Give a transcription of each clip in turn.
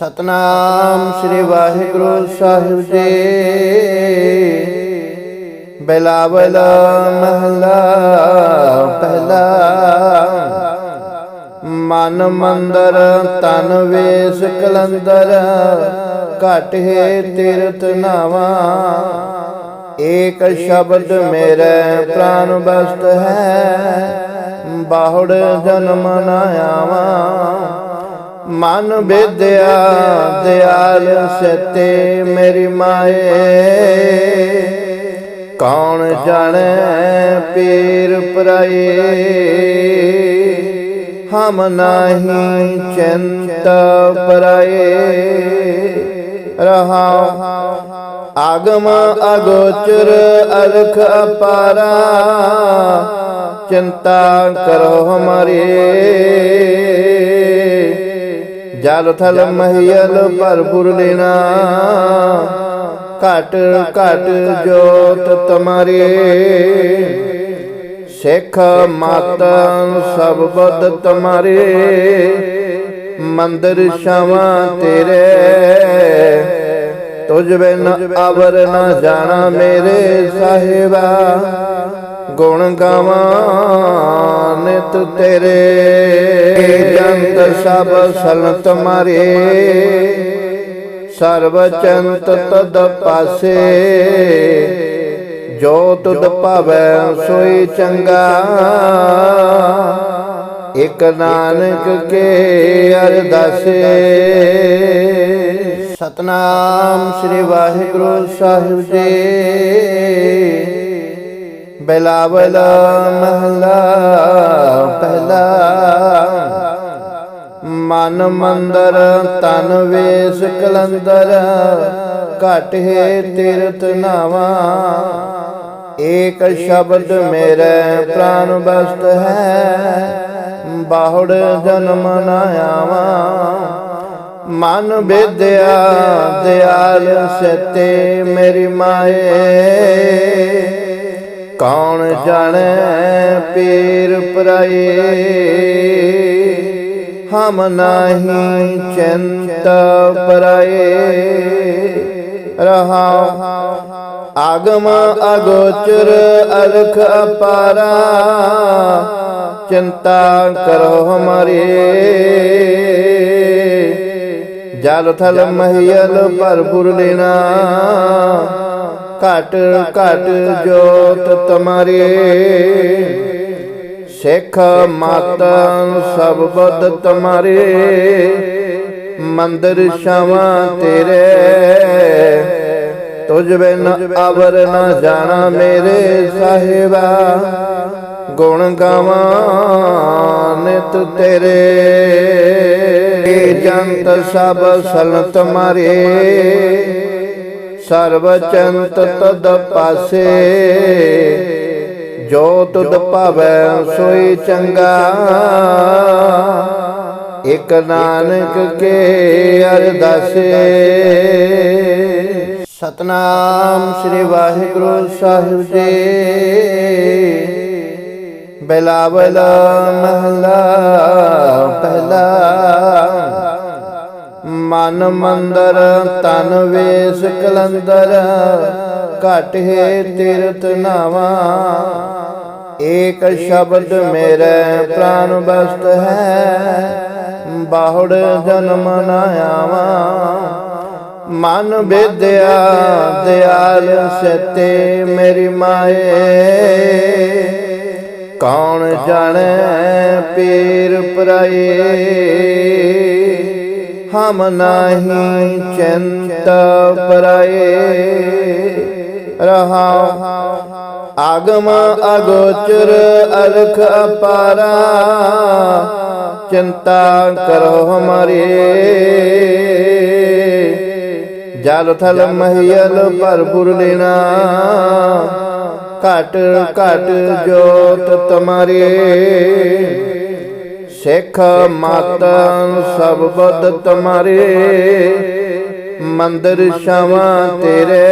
ਸਤਨਾਮ ਸ੍ਰੀ ਵਾਹਿਗੁਰੂ ਸਾਹਿਬ ਜੀ। ਬਿਲਾਵਲ ਮਹਲਾ, ਪਹਿਲਾ। ਮਨ ਮੰਦਰ, ਤਨ ਵੇਸ ਕਲੰਦਰ, ਘਟ ਹੈ ਤੀਰਥ ਨਾਵਾ। ਏਕ ਸ਼ਬਦ ਮੇਰੇ ਪ੍ਰਾਨ ਬਸਤ ਹੈ, ਬਾਹੁੜ ਜਨਮ ਨਾ ਆਵਾਂ। ਮਨ ਵਿਦਿਆ, ਦਿਆਲ ਸਤੇ ਮੇਰੀ ਮਾਏ। ਕੌਣ ਜਾਣੇ ਪੀਰ ਪਰਾਏ? ਹਮ ਨਾਹੀ ਚਿੰਤ ਪਰਾਏ। ਰਹਾ ਆਗਮ ਅਗੋਚਰ ਅਲਖ ਅਪਾਰਾ। ਚਿੰਤਾ ਕਰੋ ਹਮਾਰੇ। ਜਲ ਥਲ ਮਹੀਲ ਭਰਪੁਰ ਲੈਣਾ ਘਟ ਘਟ ਜੋਤ ਤੁਮਾਰੇ। ਸਿੱਖ ਮਤ ਸਭ ਬਦ ਤੁਮਾਰੇ। ਮੰਦਰ ਸ਼ਾਵਾ ਤੇਰੇ। ਤੁਝ ਬਿਨ ਅਵਰ ਨਾ ਜਾਣਾ ਮੇਰੇ ਸਾਹਿਬਾ। ਗੁਣ ਗਾਵਾਂ ਨਿਤ ਤੇਰੇ। ਜੰਤ ਸਭ ਸਲਤ ਮਾਰੇ। ਸਰਬ ਚੰਤ ਤਦ ਪਾਸੇ। ਜੋ ਤੁਧ ਭਾਵੈ ਸੋਈ ਚੰਗਾ। ਇਕ ਨਾਨਕ ਕੇ ਅਰਦਾਸੇ। ਸਤਨਾਮ ਸ੍ਰੀ ਵਾਹਿਗੁਰੂ ਸਾਹਿਬ ਜੀ। ਬਿਲਾਵਲ ਮਹਲਾ, ਪਹਿਲਾ ਮਨ ਮੰਦਰ, ਤਨ ਵੇਸ ਕਲੰਦਰ, ਘਟ ਹੈ ਤੀਰਥ ਨਾਵਾ। ਏਕ ਸ਼ਬਦ ਮੇਰੇ ਪ੍ਰਾਨ ਬਸਤ ਹੈ, ਬਾਹੁੜ ਜਨਮ ਨਾ ਆਵਾਂ। ਮਨ ਵਿਦਿਆ, ਦਿਆਲ ਸਤੇ ਮੇਰੀ ਮਾਏ। ਕੌਣ ਜਾਣੇ ਪੀਰ ਪਰਾਏ? ਹਮ ਨਾਹੀ ਚਿੰਤ ਪਰਾਏ। ਰਹਾ ਆਗਮ ਅਗੋਚਰ ਅਲਖ ਅਪਾਰਾ। ਚਿੰਤਾ ਕਰੋ ਹਮਾਰੇ। ਜਲ ਥਲ ਮਹੀਲ ਭਰਪੁਰ ਲੈਣਾ। ਘਟ ਘਟ ਜੋਤ ਤੁਮਾਰੇ। ਸਿੱਖ ਮਤ ਸਭ ਬਦ ਤੁਮਾਰੇ। ਮੰਦਰ ਸ਼ਾਵਾ ਤੇਰੇ। ਤੁਝ ਬਿਨ ਅਵਰ ਨਾ ਜਾਣਾ ਮੇਰੇ ਸਾਹਿਬਾ। ਗੁਣ ਗਾਵਾਂ ਨਿਤ ਤੇਰੇ। ਜੰਤ ਸਭ ਸਲਤ ਮਾਰੇ। ਸਰਬ ਚੰਤ ਤਦ ਪਾਸੇ। ਜੋ ਤੁਧ ਭਾਵੈ ਸੋਈ ਚੰਗਾ। ਇਕ ਨਾਨਕ ਕੇ ਅਰਦਾਸੇ ਸਤਨਾਮ ਸ੍ਰੀ ਵਾਹਿਗੁਰੂ ਸਾਹਿਬ ਜੀ। ਬਿਲਾਵਲ ਮਹਲਾ, ਪਹਿਲਾ ਮਨ ਮੰਦਰ ਤਨ ਵੇਸ ਕਲੰਦਰ, ਘਟ ਹੈ ਤੀਰਥ ਨਾਵਾ। ਏਕ ਸ਼ਬਦ ਮੇਰੇ ਪ੍ਰਾਨ ਬਸਤ ਹੈ, ਬਾਹੁੜ ਜਨਮ ਨਾ ਆਵਾਂ। ਮਨ ਵਿਦਿਆ ਦਿਆਲ ਸਤੇ ਮੇਰੀ ਮਾਏ। ਕੌਣ ਜਾਣੇ ਪੀਰ ਪਰਾਏ? ਹਮ ਨਾਹੀ ਚਿੰਤ ਪਰਾਏ। ਰਹਾ ਆਗਮ ਅਗੋਚਰ ਅਲਖ ਅਪਾਰਾ। ਚਿੰਤਾ ਕਰੋ ਹਮਾਰੇ। ਜਲ ਥਲ ਮਹੀਲ ਭਰਪੁਰ ਲੈਣਾ ਘਟ ਘਟ ਜੋਤ ਤੁਮਾਰੇ। ਸਿੱਖ ਮਤ ਸਭ ਬਦ ਤੁਮਾਰੇ, ਮੰਦਰ ਸ਼ਾਵਾ ਤੇਰੇ।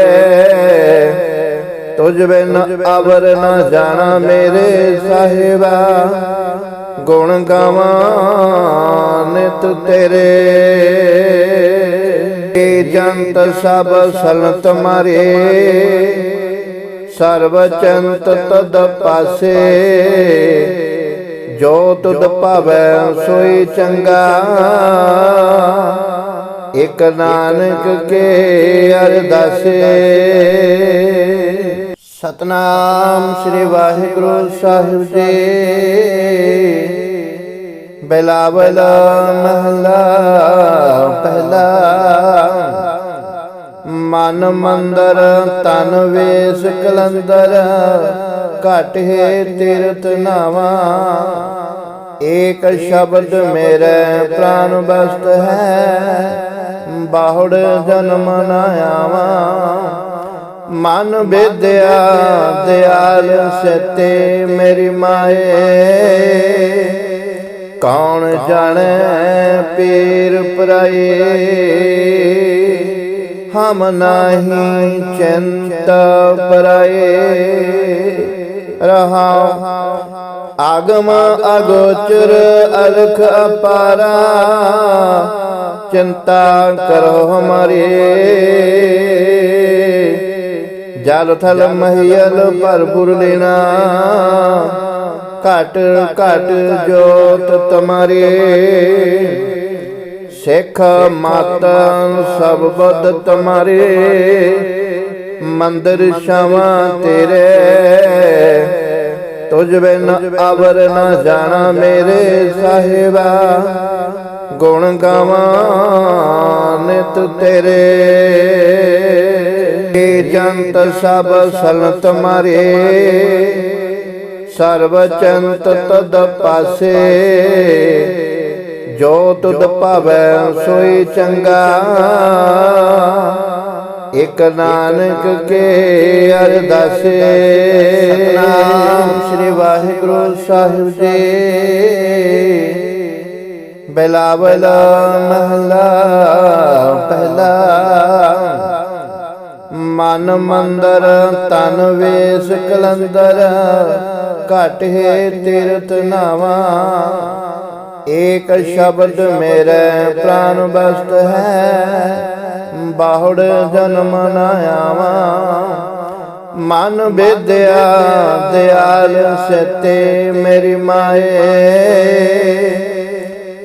ਤੁਝ ਬਿਨ ਅਵਰ ਨਾ ਜਾਣਾ ਮੇਰੇ ਸਾਹਿਬਾ, ਗੁਣ ਗਾਵਾਂ ਨਿਤ ਤੇਰੇ। ਜੰਤ ਸਭ ਸਲਤ ਮਾਰੇ ਸਰਬ ਚੰਤ ਤਦ ਪਾਸੇ। ਜੋ ਤੁਧ ਭਾਵੈ ਸੋਈ ਚੰਗਾ। ਇਕ ਨਾਨਕ ਕੇ ਅਰਦਾਸੇ। ਸਤਨਾਮ ਸ੍ਰੀ ਵਾਹਿਗੁਰੂ ਸਾਹਿਬ ਜੀ। ਬਿਲਾਵਲ ਮਹਲਾ ਪਹਿਲਾ। ਮਨ ਮੰਦਰ ਤਨ ਵੇਸ ਕਲੰਦਰ। ਘਟ ਹੈ, ਤੀਰਥ ਨਾਵਾ। ਏਕ ਸ਼ਬਦ ਮੇਰੇ ਪ੍ਰਾਨ ਬਸਤ ਹੈ, ਬਾਹੁੜ ਜਨਮ ਨਾ ਆਵਾਂ। ਮਨ ਵਿਦਿਆ ਦਿਆਲ ਸਤੇ ਮੇਰੀ ਮਾਏ। ਕੌਣ ਜਾਣੇ ਪੀਰ ਪਰਾਏ? ਹਮ ਨਾਹੀ ਚਿੰਤ ਪਰਾਏ। ਰਹਾ ਆਗਮ ਅਗੋਚਰ ਅਲਖ ਅਪਾਰਾ ਚਿੰਤਾ ਕਰੋ ਹਮਾਰੇ ਜਲ ਥਲ ਮਹੀਲ ਭਰਪੁਰ ਲੈਣਾ ਘਟ ਘਟ ਜੋਤ ਤੁਮਾਰੇ ਸਿੱਖ ਮਤ ਸਭ ਬਦ ਤੁਮਾਰੇ ਮੰਦਰ ਸ਼ਾਵਾ ਤੇਰੇ ਤੁਝ ਬਿਨ ਅਵਰ ਨ ਜਾਣਾ ਮੇਰੇ ਸਾਹਿਬਾ। ਗੁਣ ਗਾਵਾਂ ਨਿਤ ਤੇਰੇ। ਏ ਜੰਤ ਸਭ ਸਲਤ ਮਾਰੇ। ਸਰਬ ਚੰਤ ਤਦ ਪਾਸੇ। ਜੋ ਤੁਧ ਭਾਵੈ ਸੋਈ ਚੰਗਾ। ਇਕ ਨਾਨਕ ਕੇ ਅਰਦਾਸੇ। ਸਤਨਾਮ ਸ੍ਰੀ ਵਾਹਿਗੁਰੂ ਸਾਹਿਬ ਜੀ। ਬਿਲਾਵਲ ਮਹਲਾ ਪਹਿਲਾ ਮਨ ਮੰਦਰ ਤਨ ਵੇਸ ਕਲੰਦਰ ਘਟ ਹੈ ਤੀਰਥ ਨਾਵਾ। ਏਕ ਸ਼ਬਦ ਮੇਰੇ ਪ੍ਰਾਨ ਬਸਤ ਹੈ। ਬਾਹੁੜ ਜਨਮ ਨਾ ਆਵਾਂ। ਮਨ ਵਿਦਿਆ, ਦਿਆਲ ਸਤੇ ਮੇਰੀ ਮਾਏ।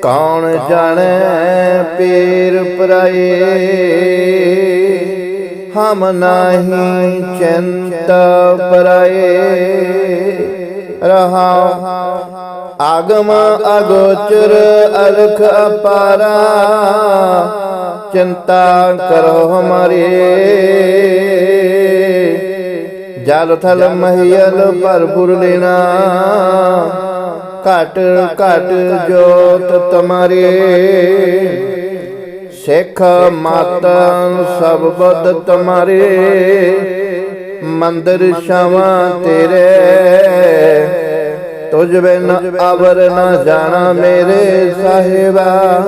ਕੌਣ ਜਾਣੇ ਪੀਰ ਪਰਾਏ? ਹਮ ਨਾਹੀ ਚਿੰਤ ਪਰਾਏ। ਰਹਾ ਆਗਮ ਅਗੋਚਰ ਅਲਖ ਅਪਾਰਾ ਚਿੰਤਾ ਕਰੋ ਹਮਾਰੇ। ਜਲ ਥਲ ਮਹੀਲ ਭਰਪੁਰ ਲੈਣਾ। ਘਟ ਘਟ ਜੋਤ ਤੁਮਾਰੇ। ਸਿੱਖ ਮਤ ਸਭ ਬਦ ਤੁਮਾਰੇ। ਮੰਦਰ ਸ਼ਾਵਾ ਤੇਰੇ। ਤੁਝ ਬਿਨ ਅਵਰ ਨ ਜਾਣਾ ਮੇਰੇ ਸਾਹਿਬਾ।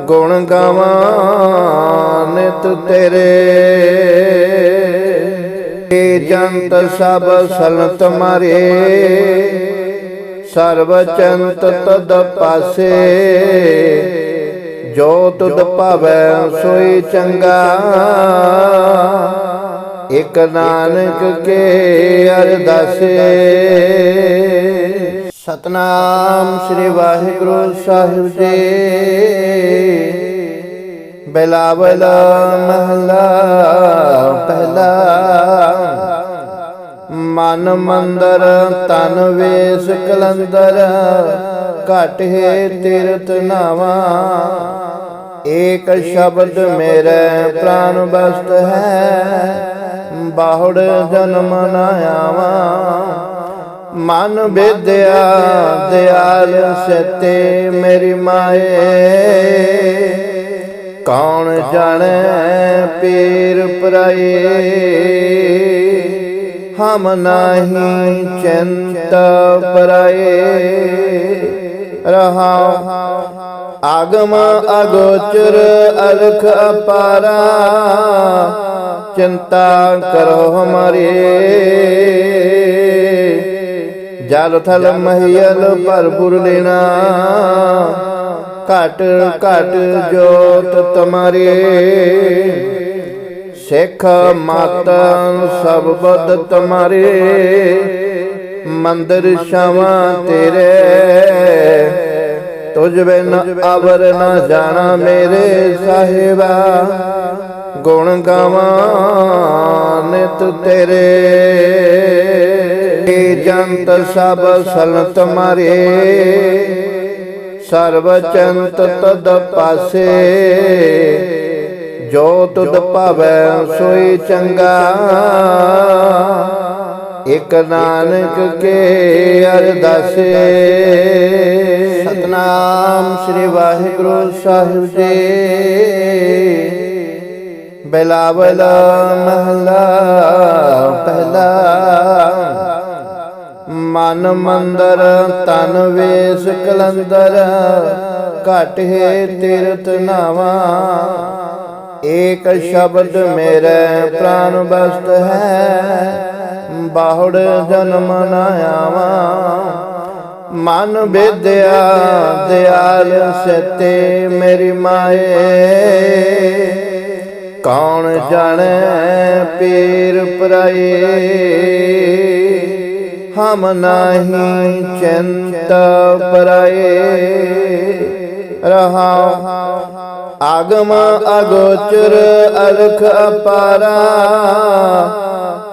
ਗੁਣ ਗਾਵਾਂ ਨਿਤ ਤੇਰੇ। ਏ ਜੰਤ ਸਭ ਸਲਤ ਮਾਰੇ। ਸਰਬ ਚੰਤ ਤਦ ਪਾਸੇ। ਜੋ ਤੁਧ ਭਾਵੈ ਸੋਈ ਚੰਗਾ। ਇਕ ਨਾਨਕ ਕੇ ਅਰਦਾਸੇ ਸਤਨਾਮ ਸ੍ਰੀ ਵਾਹਿਗੁਰੂ ਸਾਹਿਬ ਜੀ। ਬਿਲਾਵਲ ਮਹਲਾ ਪਹਿਲਾ ਮਨ ਮੰਦਰ ਤਨ ਵੇਸ ਕਲੰਦਰ ਘਟ ਹੈ ਤੀਰਥ ਨਾਵਾ। ਏਕ ਸ਼ਬਦ ਮੇਰੇ ਪ੍ਰਾਨ ਬਸਤ ਹੈ। ਬਾਹੁੜ ਜਨਮ ਨਾ ਆਵਾਂ। ਮਨ ਵਿਦਿਆ ਦਿਆਲ ਸਤੇ ਮੇਰੀ ਮਾਏ। ਕੌਣ ਜਾਣੇ ਪੀਰ ਪਰਾਏ? ਹਮ ਨਾਹੀ ਚਿੰਤ ਪਰਾਏ। ਰਹਾ। ਆਗਮ ਅਗੋਚਰ ਅਲਖ ਅਪਾਰਾ। ਚਿੰਤਾ ਕਰੋ ਹਮਾਰੇ। ਜਲ ਥਲ ਮਹੀਲ ਭਰਪੁਰ ਲੈਣਾ। ਘਟ ਘਟ ਜੋਤ ਤੁਮਾਰੀ। ਸਿੱਖ ਮਤ ਸਭ ਬਦ ਤੁਮਾਰੇ। ਮੰਦਰ ਸ਼ਾਵਾ ਤੇਰੇ। ਤੁਝ ਬਿਨ ਅਵਰ ਨ ਜਾਣਾ ਮੇਰੇ ਸਾਹਿਬਾ। ਗੁਣ ਗਾਵਾਂ ਨਿਤ ਤੇਰੇ। ਏ ਜੰਤ ਸਭ ਸਲਤ ਮਾਰੇ। ਸਰਬ ਚੰਤ ਤਦ ਪਾਸੇ। ਜੋ ਤੁਧ ਭਾਵੈ ਸੋਈ ਚੰਗਾ। ਇਕ ਨਾਨਕ ਕੇ ਅਰਦਾਸੇ। ਸਤਨਾਮ ਸ੍ਰੀ ਵਾਹਿਗੁਰੂ ਸਾਹਿਬ ਜੀ। ਬਿਲਾਵਲ ਮਹਲਾ, ਪਹਿਲਾ ਮਨ ਮੰਦਰ, ਤਨ ਵੇਸ ਕਲੰਦਰ, ਘਟ ਹੈ ਤੀਰਥ ਨਾਵਾ। ਏਕ ਸ਼ਬਦ ਮੇਰੇ ਪ੍ਰਾਨ ਬਸਤ ਹੈ, ਬਾਹੁੜ ਜਨਮ ਨਾ ਆਵਾ। ਮਨ ਵਿਦਿਆ, ਦਿਆਲ ਸਤੇ ਮੇਰੀ ਮਾਏ। ਕੌਣ ਜਾਣੇ ਪੀਰ ਪਰਾਏ? ਹਮ ਨਾਹੀ ਚਿੰਤ ਪਰਾਏ। ਰਹਾ ਆਗਮ ਅਗੋਚਰ ਅਲਖ ਅਪਾਰਾ।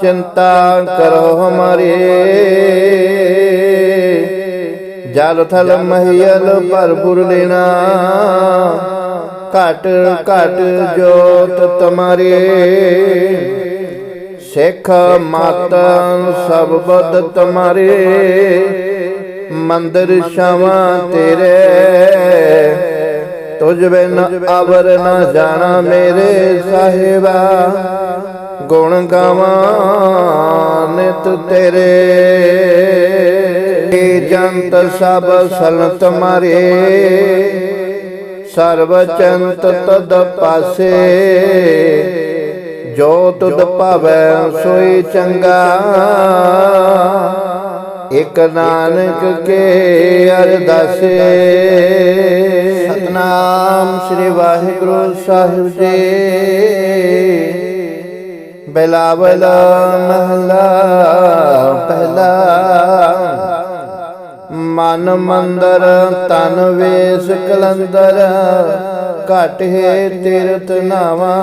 ਚਿੰਤਾ ਕਰੋ ਹਮਾਰੇ। ਜਲ ਥਲ ਮਹੀਲ ਭਰਪੁਰ ਲੈਣਾ ਘਟ ਘਟ ਜੋਤ ਤੁਮਾਰੇ। ਸਿੱਖ ਮਤ ਸਭ ਬਦ ਤੁਮਾਰੇ। ਮੰਦਰ ਸ਼ਾਵਾ ਤੇਰੇ। ਤੁਝ ਬਿਨ ਅਵਰ ਨ ਜਾਣਾ ਮੇਰੇ ਸਾਹਿਬਾ। ਗੁਣ ਗਾਵਾਂ ਨਿਤ ਤੇਰੇ। ਜੰਤ ਸਭ ਸਲਤ ਮਾਰੇ। ਸਰਬ ਚੰਤ ਤਦ ਪਾਸੇ। ਜੋ ਤੁਧ ਭਾਵੈ ਸੋਈ ਚੰਗਾ। ਇਕ ਨਾਨਕ ਕੇ ਅਰਦਾਸੇ ਸਤਨਾਮ ਸ੍ਰੀ ਵਾਹਿਗੁਰੂ ਸਾਹਿਬ ਜੀ। ਬਿਲਾਵਲ ਮਹਲਾ, ਪਹਿਲਾ ਮਨ ਮੰਦਰ ਤਨ ਵੇਸ ਕਲੰਦਰ, ਘਟ ਹੈ ਤੀਰਥ ਨਾਵਾ।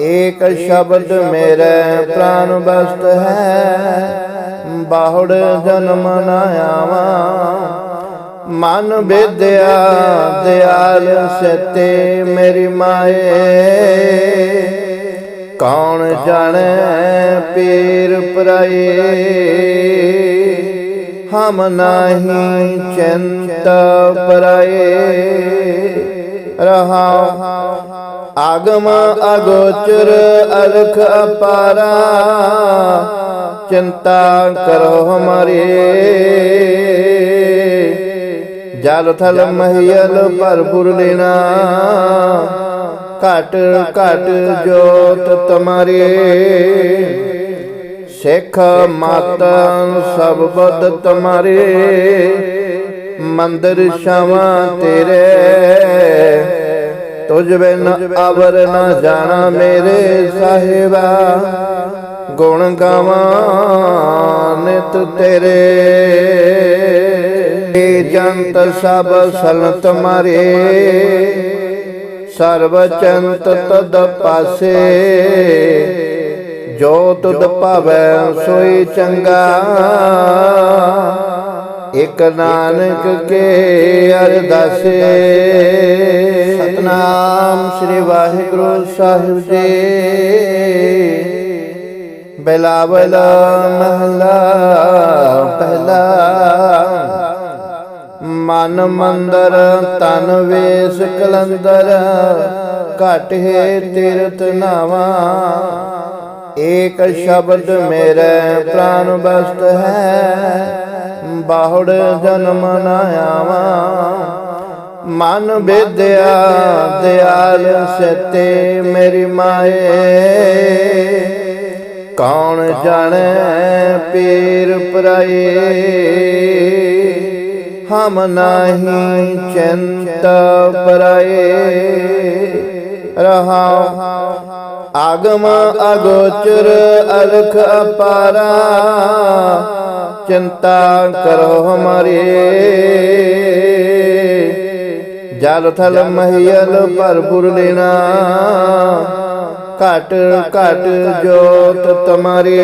ਏਕ ਸ਼ਬਦ ਮੇਰੇ ਪ੍ਰਾਨ ਬਸਤ ਹੈ, ਬਾਹੁੜ ਜਨਮ ਨਾ ਆਵਾ। ਮਨ ਵਿਦਿਆ ਦਿਆਲ ਸਤੇ ਮੇਰੀ ਮਾਏ। ਕੌਣ ਜਾਣੇ ਪੀਰ ਪਰਾਏ? ਹਮ ਨਾਹੀ ਚਿੰਤ ਪਰਾਏ। ਰਹਾ ਆਗਮ ਅਗੋਚਰ ਅਲਖ ਅਪਾਰਾ। ਚਿੰਤਾ ਕਰੋ ਹਮਾਰੇ। ਜਲ ਥਲ ਮਹੀਲ ਭਰਪੁਰ ਲੈਣਾ। ਘਟ ਘਟ ਜੋਤ ਤੁਮਾਰੇ। ਸਿੱਖ ਮਤ ਸਬਦ ਬਦ ਤੁਮਾਰੇ, ਮੰਦਰ ਸ਼ਾਵਾ ਤੇਰੇ। ਤੁਝ ਬਿਨ ਅਵਰ ਨ ਜਾਣਾ ਮੇਰੇ ਸਾਹਿਬਾ, ਗੁਣ ਗਾਵਾਂ ਨਿਤ ਤੇਰੇ। ਏ ਜੰਤ ਸਭ ਸਲਤ ਮਾਰੇ ਸਰਬ ਚੰਤ ਤਦ ਪਾਸੇ। ਜੋ ਤੁਧ ਭਾਵੈ ਸੋਈ ਚੰਗਾ। ਇਕ ਨਾਨਕ ਕੇ ਅਰਦਾਸੇ। ਸਤਨਾਮ ਸ੍ਰੀ ਵਾਹਿਗੁਰੂ ਸਾਹਿਬ ਜੀ। ਬਿਲਾਵਲ ਮਹਲਾ ਪਹਿਲਾ ਮਨ ਮੰਦਰ ਤਨ ਵੇਸ ਕਲੰਦਰ ਘਟ ਹੈ ਤੀਰਥ ਨਾਵਾ। ਏਕ ਸ਼ਬਦ ਮੇਰੇ ਪ੍ਰਾਨ ਬਸਤ ਹੈ। ਬਾਹੁੜ ਜਨਮ ਨਾ ਆਵਾ। ਮਨ ਵਿਦਿਆ ਦਿਆਲ ਸਤੇ ਮੇਰੀ ਮਾਏ। ਕੌਣ ਜਾਣੇ ਪੀਰ ਪਰਾਏ? ਹਮ ਨਾਹੀ ਚਿੰਤ ਪਰਾਏ। ਰਹਾ ਆਗਮ ਅਗੋਚਰ ਅਲਖ ਅਪਾਰਾ, ਚਿੰਤਾ ਕਰੋ ਹਮਾਰੇ। ਜਲ ਥਲ ਮਹੀਲ ਭਰਪੁਰ ਲੈਣਾ, ਘਟ ਘਟ ਜੋਤ ਤੁਮਾਰੇ।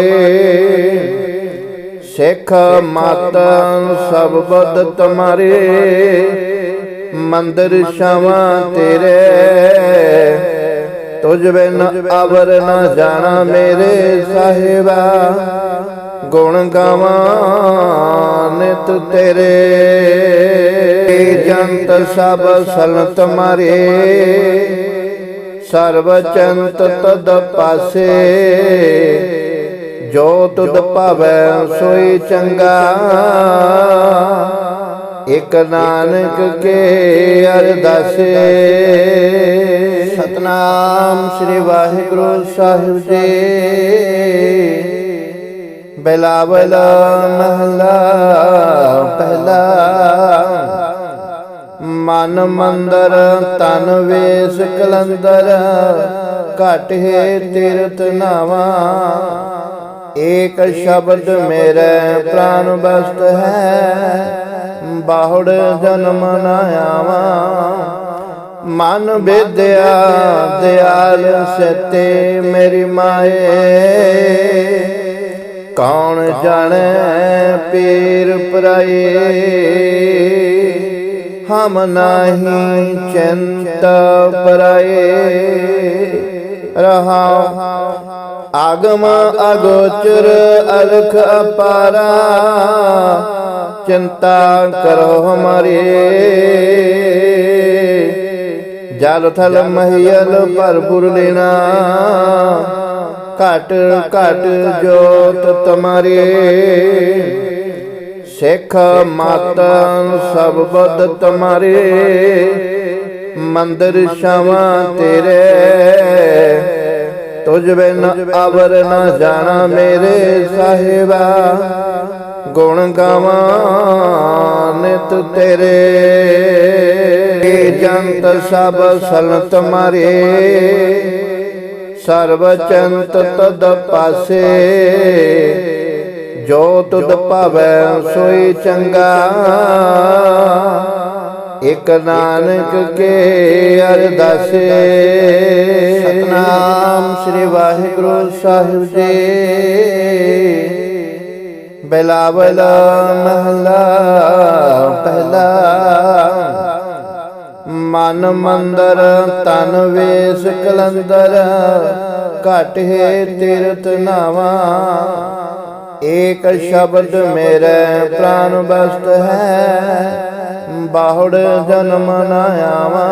ਸਿੱਖ ਮਤ ਸਭ ਬਦ ਤੁਮਾਰੇ, ਮੰਦਰ ਸ਼ਾਵਾ ਤੇਰੇ। ਤੁਝ ਬਿਨ ਅਵਰ ਨ ਜਾਣਾ ਮੇਰੇ ਸਾਹਿਬਾ। ਗੁਣ ਗਾਵਾਂ ਨਿਤ ਤੇਰੇ। ਜੰਤ ਸਭ ਸਲਤ ਮਾਰੇ। ਸਰਬ ਚੰਤ ਤਦ ਪਾਸੇ। ਜੋ ਤੁਧ ਭਾਵੈ ਸੋਈ ਚੰਗਾ। ਇਕ ਨਾਨਕ ਕੇ ਅਰਦਾਸੇ ਸਤਨਾਮ ਸ੍ਰੀ ਵਾਹਿਗੁਰੂ ਸਾਹਿਬ ਜੀ। ਬਿਲਾਵਲ ਮਹਲਾ, ਪਹਿਲਾ। ਮਨ ਮੰਦਰ, ਤਨ ਵੇਸ ਕਲੰਦਰ। ਘਟ ਹੈ ਤੀਰਥ ਨਾਵਾ। ਏਕ ਸ਼ਬਦ ਮੇਰੇ ਪ੍ਰਾਨ ਬਸਤ ਹੈ। ਬਾਹੁੜ ਜਨਮ ਨਾ ਆਵਾ। ਮਨ ਵਿਦਿਆ ਦਿਆਲ ਸਤੇ ਮੇਰੀ ਮਾਏ। ਕੌਣ ਜਾਣੇ ਪੀਰ ਪਰਾਏ? ਹਮ ਨਾਹੀ ਚਿੰਤ ਪਰਾਏ। ਰਹਾ ਆਗਮ ਅਗੋਚਰ ਅਲਖ ਅਪਾਰਾ ਚਿੰਤਾ ਕਰੋ ਹਮਾਰੇ। ਜਲ ਥਲ ਮਹੀਲ ਭਰਪੁਰ ਲੈਣਾ ਘਟ ਘਟ ਜੋਤ ਤੁਮਾਰੇ। ਸਿੱਖ ਮਤ ਸਭ ਬਦ ਤੁਮਾਰੇ। ਮੰਦਰ ਸ਼ਾਵਾ ਤੇਰੇ। ਤੁਝ ਬਿਨ ਅਵਰ ਨ ਜਾਣਾ ਮੇਰੇ ਸਾਹਿਬਾ। ਗੁਣ ਗਾਵਾਂ ਨਿਤ ਤੇਰੇ। ਜੰਤ ਸਭ ਸਲਤ ਮਾਰੇ। ਸਰਬ ਚੰਤ ਤਦ ਪਾਸੇ। ਜੋ ਤੁਧ ਭਾਵੈ ਸੋਈ ਚੰਗਾ। ਇਕ ਨਾਨਕ ਕੇ ਅਰਦਾਸੇ। ਸਤਨਾਮ ਸ੍ਰੀ ਵਾਹਿਗੁਰੂ ਸਾਹਿਬ ਜੀ। ਬਿਲਾਵਲ ਮਹਲਾ, ਪਹਿਲਾ। ਮਨ ਮੰਦਰ, ਤਨ ਵੇਸ ਕਲੰਦਰ। ਘਟ ਹੈ ਤੀਰਥ ਨਾਵਾ। ਏਕ ਸ਼ਬਦ ਮੇਰੇ ਪ੍ਰਾਨ ਬਸਤ ਹੈ। ਬਾਹੁੜ ਜਨਮ ਨਾ ਆਵਾ।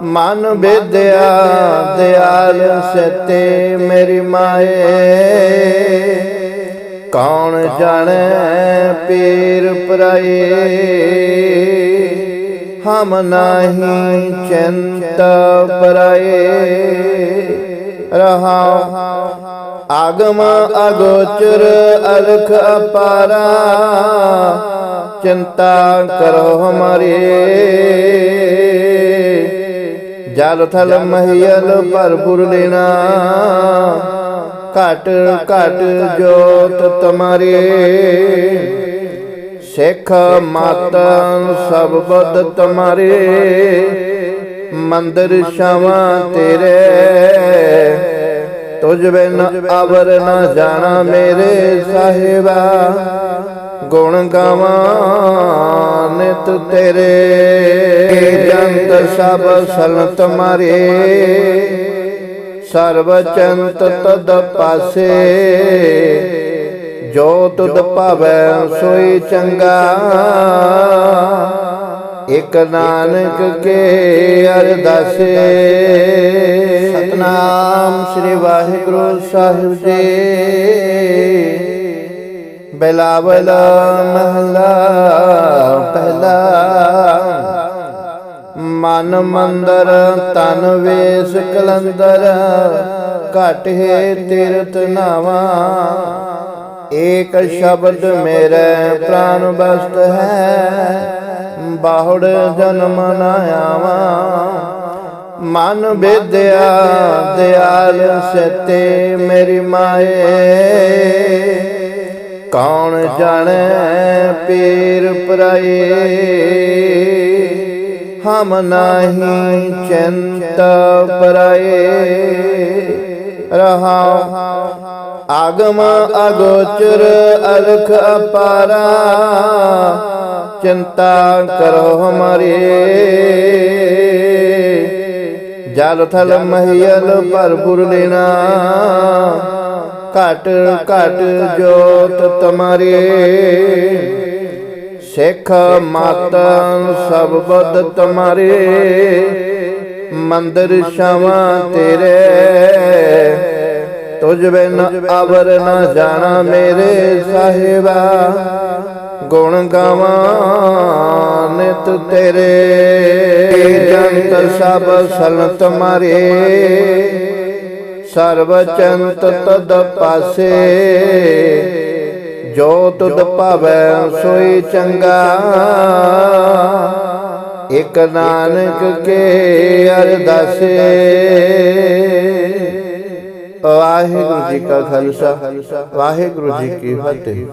ਮਨ ਵਿਦਿਆ ਦਿਆਲ ਸਤੇ ਮੇਰੀ ਮਾਏ। ਕੌਣ ਜਾਣੇ ਪੀਰ ਪਰਾਏ? ਹਮ ਨਾਹੀ ਚਿੰਤ ਪਰਾਏ। ਰਹਾ ਆਗਮ ਅਗੋਚਰ ਅਲਖ ਅਪਾਰਾ ਚਿੰਤਾ ਕਰੋ ਹਮਾਰੇ। ਜਲ ਥਲ ਮਹੀਲ ਭਰਪੁਰ ਲੈਣਾ। ਘਟ ਘਟ ਜੋਤ ਤੁਮਾਰੇ। ਸਿੱਖ ਮਤ ਸਭ ਬਦ ਤੁਮਾਰੇ। ਮੰਦਰ ਸ਼ਾਵਾ ਤੇਰੇ। ਤੁਝ ਬਿਨ ਅਵਰ ਨ ਜਾਣਾ ਮੇਰੇ ਸਾਹਿਬਾ। ਗੁਣ ਗਾਵਾਂ ਨਿਤ ਤੇਰੇ। ਜੰਤ ਸਭ ਸਲਤ ਮਾਰੇ। ਸਰਬ ਚੰਤ ਤਦ ਪਾਸੇ। ਜੋ ਤੁਧ ਭਾਵੈ ਸੋਈ ਚੰਗਾ। ਇਕ ਨਾਨਕ ਕੇ ਅਰਦਾਸੇ। ਸਤਨਾਮ ਸ੍ਰੀ ਵਾਹਿਗੁਰੂ ਸਾਹਿਬ ਜੀ। ਬਿਲਾਵਲ ਮਹਲਾ, ਪਹਿਲਾ। ਮਨ ਮੰਦਰ, ਤਨ ਵੇਸ ਕਲੰਦਰ, ਘਟ ਹੈ ਤੀਰਥ ਨਾਵਾ। ਏਕ ਸ਼ਬਦ ਮੇਰੇ ਪ੍ਰਾਨ ਬਸਤ ਹੈ, ਬਾਹੁੜ ਜਨਮ ਨਾ ਆਵਾਂ। ਮਨ ਵਿਦਿਆ, ਦਿਆਲ ਸਤੇ ਮੇਰੀ ਮਾਏ। ਕੌਣ ਜਾਣੇ ਪੀਰ ਪਰਾਏ? ਹਮ ਨਾਹੀ ਚਿੰਤ ਪਰਾਏ। ਰਹਾ ਆਗਮ ਅਗੋਚਰ ਅਲਖ ਅਪਾਰਾ। ਚਿੰਤਾ ਕਰੋ ਹਮਾਰੇ। ਜਲ ਥਲ ਮਹੀਲ ਭਰਪੁਰ ਲੈਣਾ ਘਟ ਘਟ ਜੋਤ ਤੁਮਾਰੇ। ਸਿੱਖ ਮਤ ਸਭ ਬਦ ਤੁਮਾਰੇ। ਮੰਦਰ ਸ਼ਾਵਾ ਤੇਰੇ। ਤੁਝ ਬਿਨ ਅਵਰ ਨ ਜਾਣਾ ਮੇਰੇ ਸਾਹਿਬਾ। ਗੁਣ ਗਾਵਾਂ। ਨਿਤ ਤੇਰੇ। ਜੰਤ ਸਭ ਸਲਤ ਮਾਰੇ। ਸਰਬ ਚੰਤ ਤਦ ਪਾਸੇ। ਜੋ ਤੁਧ ਭਾਵੈ ਸੋਈ ਚੰਗਾ। ਇਕ ਨਾਨਕ ਕੇ ਅਰਦਾਸੇ। ਵਾਹਿਗੁਰੂ ਜੀ ਕਾ ਖਾਲਸਾ। ਵਾਹਿਗੁਰੂ ਜੀ ਕੀ ਫਤਿਹ।